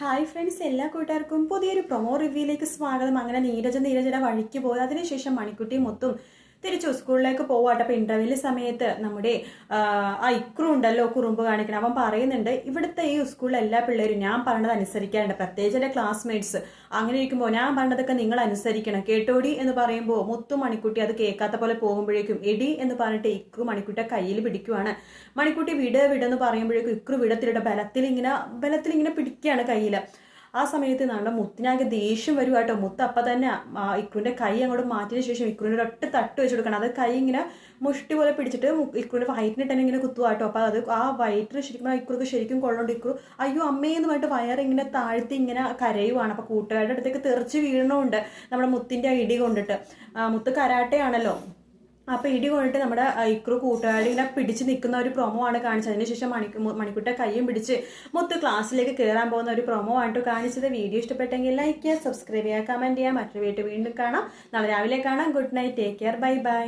Hi friends എല്ലാ കൂട്ടുകാർക്കും പുതിയൊരു പ്രൊമോ റിവ്യൂയിലേക്ക് സ്വാഗതം. അങ്ങനെ നീരജ നീരജയുടെ വഴിക്ക് പോയത്. അതിനുശേഷം മണിക്കുട്ടിയും മൊത്തം തിരിച്ചു സ്കൂളിലേക്ക് പോവാട്ടെ. അപ്പൊ ഇന്റർവ്യൂൽ സമയത്ത് നമ്മുടെ ഐക്രൂ ഉണ്ടല്ലോ കുറുമ്പ് കാണിക്കണം. അവൻ പറയുന്നുണ്ട് ഇവിടുത്തെ ഈ സ്കൂളിലെ എല്ലാ പിള്ളേരും ഞാൻ പറഞ്ഞത് അനുസരിക്കാറുണ്ട്. പ്രത്യേകിച്ച് എന്റെ ക്ലാസ്മേറ്റ്സ് അങ്ങനെ ഇരിക്കുമ്പോൾ ഞാൻ പറഞ്ഞതൊക്കെ നിങ്ങൾ അനുസരിക്കണം. കേട്ടോടി എന്ന് പറയുമ്പോൾ മുത്തു മണിക്കുട്ടി അത് കേൾക്കാത്ത പോലെ പോകുമ്പോഴേക്കും എടി എന്ന് പറഞ്ഞിട്ട് ഇക്രു മണിക്കുട്ടിയെ കയ്യിൽ പിടിക്കുവാണ്. മണിക്കുട്ടി വിട് വിടെന്ന് പറയുമ്പോഴേക്കും ഇക്രു വിടത്തിലിട്ട് ബലത്തിൽ ഇങ്ങനെ ബലത്തിൽ ഇങ്ങനെ പിടിക്കുകയാണ് കയ്യിൽ ആ സമയത്ത് നമ്മുടെ മുത്തിനാകെ ദേഷ്യം വരും കേട്ടോ. മുത്ത് അപ്പം തന്നെ ഇക്കുവിന്റെ കൈ അങ്ങോട്ട് മാറ്റിയതിന് ശേഷം ഇക്കുവിന്റെ ഒറ്റ തട്ട് വെച്ച് കൊടുക്കണം. അത് കൈ ഇങ്ങനെ മുഷ്ടി പോലെ പിടിച്ചിട്ട് ഇക്കുവിന്റെ വയറ്റിനെ തന്നെ ഇങ്ങനെ കുത്തുക കേട്ടോ. അപ്പം അത് ആ വയറ്റിന് ശരിക്കും ഇക്രുക്ക് ശരിക്കും കൊള്ളോണ്ട് ഇക്രു അയ്യോ അമ്മയെന്ന് പറഞ്ഞിട്ട് വയറിങ്ങനെ താഴ്ത്തി ഇങ്ങനെ കരയുവാണ്. അപ്പം കൂട്ടുകാരുടെ അടുത്തേക്ക് തെറിച്ച് വീഴണമുണ്ട് നമ്മുടെ മുത്തിന്റെ ഇടി കൊണ്ടിട്ട്. മുത്ത് കരാട്ടയാണല്ലോ. അപ്പൊ ഇടി കൊണ്ടിട്ട് നമ്മുടെ ഇക്രു കൂട്ടുകാരി ഇങ്ങനെ പിടിച്ച് നിൽക്കുന്ന ഒരു പ്രൊമോ ആണ് കാണിച്ചത്. അതിനുശേഷം മണിക്കു മണിക്കുട്ട കയ്യും പിടിച്ച് മൊത്ത ക്ലാസ്സിലേക്ക് കയറാൻ പോകുന്ന ഒരു പ്രൊമോ ആയിട്ട് കാണിച്ചത്. വീഡിയോ ഇഷ്ടപ്പെട്ടെങ്കിൽ ലൈക്ക് ചെയ്യുക സബ്സ്ക്രൈബ് ചെയ്യുക കമന്റ് ചെയ്യുക. മറ്റൊരു വീട്ടിൽ വീണ്ടും കാണാം. നാളെ രാവിലെ കാണാം. Good night take care bye bye